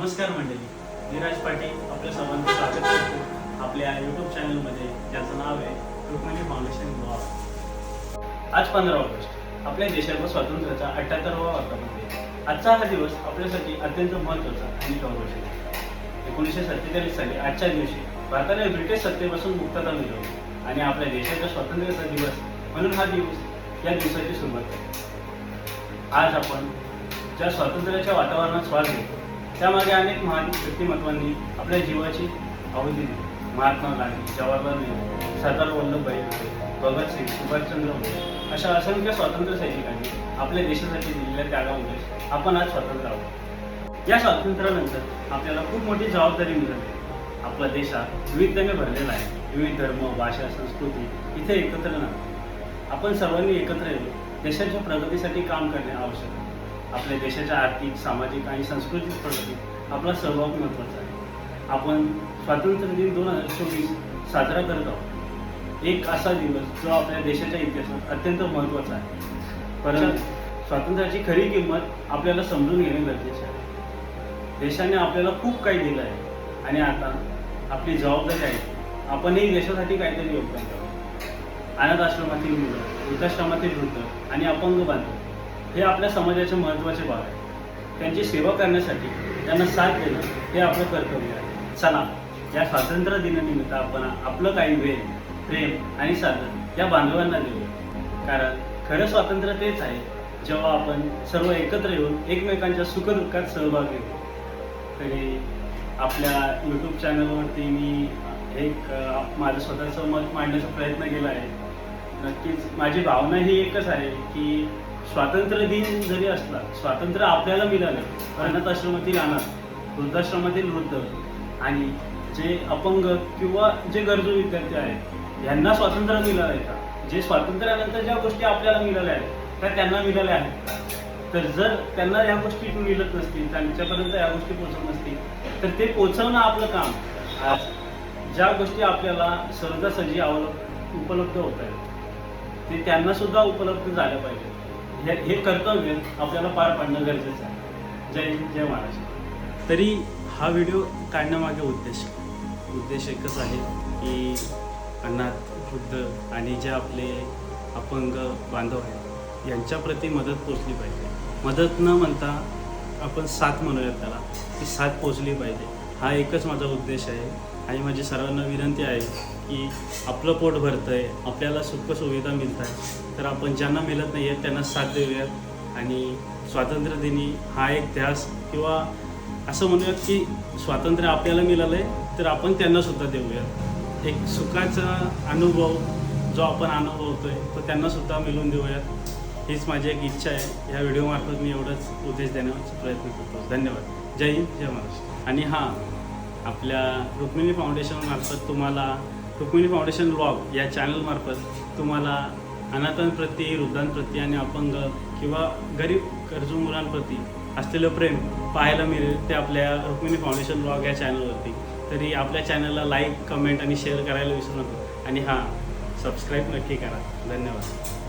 नमस्कार मंडळी. नीरज पाटील आपल्या सर्वांचं स्वागत करतो. आपल्या यूट्यूब चॅनलमध्ये ज्याचं नाव आहे रुक्मिणी फाउंडेशन ब्लॉग आज पंधरा ऑगस्ट. आपल्या देशाच्या स्वातंत्र्याचा अठ्ठ्याहत्तरवा वर्षामध्ये. आजचा हा दिवस आपल्यासाठी अत्यंत महत्त्वाचा आणि गौरवशाली आहे. एकोणीसशे सत्तेचाळीस साली आजच्या दिवशी भारताने ब्रिटिश सत्तेपासून मुक्तता मिळवली. आणि आपल्या देशाच्या स्वातंत्र्याचा दिवस म्हणून हा दिवस या दिवसाची सुरुवात आहे आज आपण ज्या स्वातंत्र्याच्या वातावरणात श्वास घेतो त्यामागे अनेक महान व्यक्तिमत्वांनी आपल्या जीवाची आहुती दिली. महात्मा गांधी जवाहरलाल नेहरू सरदार वल्लभभाई पटेल भगतसिंग सुभाषचंद्र बोस अशा असंख्य स्वातंत्र्य सैनिकांनी आपल्या देशासाठी दिलेल्या त्यागामुळे आपण आज स्वतंत्र आहोत. या स्वातंत्र्यानंतर आपल्याला खूप मोठी जबाबदारी मिळाली. आपला देश हा विविधतेने भरलेला आहे. विविध धर्म भाषा संस्कृती इथे एकत्र नाही. आपण सर्वांनी एकत्र येऊन देशाच्या प्रगतीसाठी काम करणे आवश्यक आहे. आपल्या देशाच्या आर्थिक सामाजिक आणि सांस्कृतिक प्रगतीत आपला सहभाग महत्त्वाचा आहे. आपण स्वातंत्र्य दिन दोन हजार चोवीस साजरा करत आहोत. एक असा दिवस जो आपल्या देशाच्या इतिहासात अत्यंत महत्त्वाचा आहे. परंतु स्वातंत्र्याची खरी किंमत आपल्याला समजून घेणे गरजेचे आहे. देशाने आपल्याला खूप काही दिलं आहे आणि आता आपली जबाबदारी आहे. आपणही देशासाठी काहीतरी योगदान द्यावं अनाथ आश्रमातील मुलं वृद्धाश्रमातील वृद्ध आणि अपंग बांधव हे आपल्या समाजाचे महत्त्वाचे भाग आहे. त्यांची सेवा करण्यासाठी त्यांना साथ देणं हे आपलं कर्तव्य आहे. चला या स्वातंत्र्य दिनानिमित्त आपण आपलं काही वेळ प्रेम आणि साधन या बांधवांना देऊ. कारण खरं स्वातंत्र्य तेच आहे जेव्हा आपण सर्व एकत्र येऊन एकमेकांच्या सुखदुःखात सहभाग घेतो तरी आपल्या यूट्यूब चॅनलवरती मी एक माझं स्वतःचं मत मांडण्याचा प्रयत्न केला आहे. नक्कीच माझी भावना ही एकच आहे की स्वातंत्र्य दिन जरी असला स्वातंत्र्य आपल्याला मिळालं अनाथ आश्रमातील अनाथ वृद्धाश्रमातील वृद्ध आणि जे अपंग किंवा जे गरजू विद्यार्थी आहेत यांना स्वातंत्र्य मिळालं आहे का? जे स्वातंत्र्यानंतर ज्या गोष्टी आपल्याला मिळाल्या आहेत त्या त्यांना मिळाल्या आहेत तर जर त्यांना या गोष्टी मिळत नसतील त्यांच्यापर्यंत या गोष्टी पोचत नसतील तर ते पोचवणं आपलं काम. आज ज्या गोष्टी आपल्याला सहजासहजी अवलंब उपलब्ध होत आहेत ते त्यांना सुद्धा उपलब्ध झाल्या पाहिजे हे हे कर्तव्य आपल्याला पार पाडणं गरजेचं आहे. जय जय महाराष्ट्र. तरी हा व्हिडिओ काढण्यामागे उद्देश उद्देश एकच आहे की अनाथ वृद्ध आणि जे आपले अपंग बांधव आहेत यांच्याप्रती मदत पोचली पाहिजे. मदत न म्हणता आपण साथ म्हणूयात त्याला ती साथ पोचली पाहिजे. हा एकच माझा उद्देश आहे. आणि माझी सर्वांना विनंती आहे की आपलं पोट भरतं आहे आपल्याला सुखसुविधा मिळत आहे तर आपण ज्यांना मिळत नाही आहेत त्यांना साथ देऊयात. आणि स्वातंत्र्यदिनी हा एक ध्यास किंवा असं म्हणूयात की स्वातंत्र्य आपल्याला मिळालं आहे तर आपण त्यांनासुद्धा देऊयात. एक सुखाचा अनुभव जो आपण अनुभवतो आहे तो त्यांनासुद्धा मिळून देऊयात. हीच माझी एक इच्छा आहे. ह्या व्हिडिओमार्फत मी एवढाच उद्देश देण्याचा प्रयत्न करतो. धन्यवाद. जय हिंद जय महाराष्ट्र. आणि हां आपल्या रुक्मिणी फाउंडेशनमार्फत तुम्हाला रुक्मिणी फाउंडेशन ब्लॉग या चॅनलमार्फत तुम्हाला अनाथांप्रती वृद्धांप्रती आणि अपंग किंवा गरीब गरजू मुलांप्रती असलेलं प्रेम पाहायला मिळेल ते आपल्या रुक्मिणी फाउंडेशन ब्लॉग या चॅनलवरती तरी आपल्या चॅनलला लाईक कमेंट आणि शेअर करायला विसरू नका. आणि हां सबस्क्राईब नक्की करा. धन्यवाद.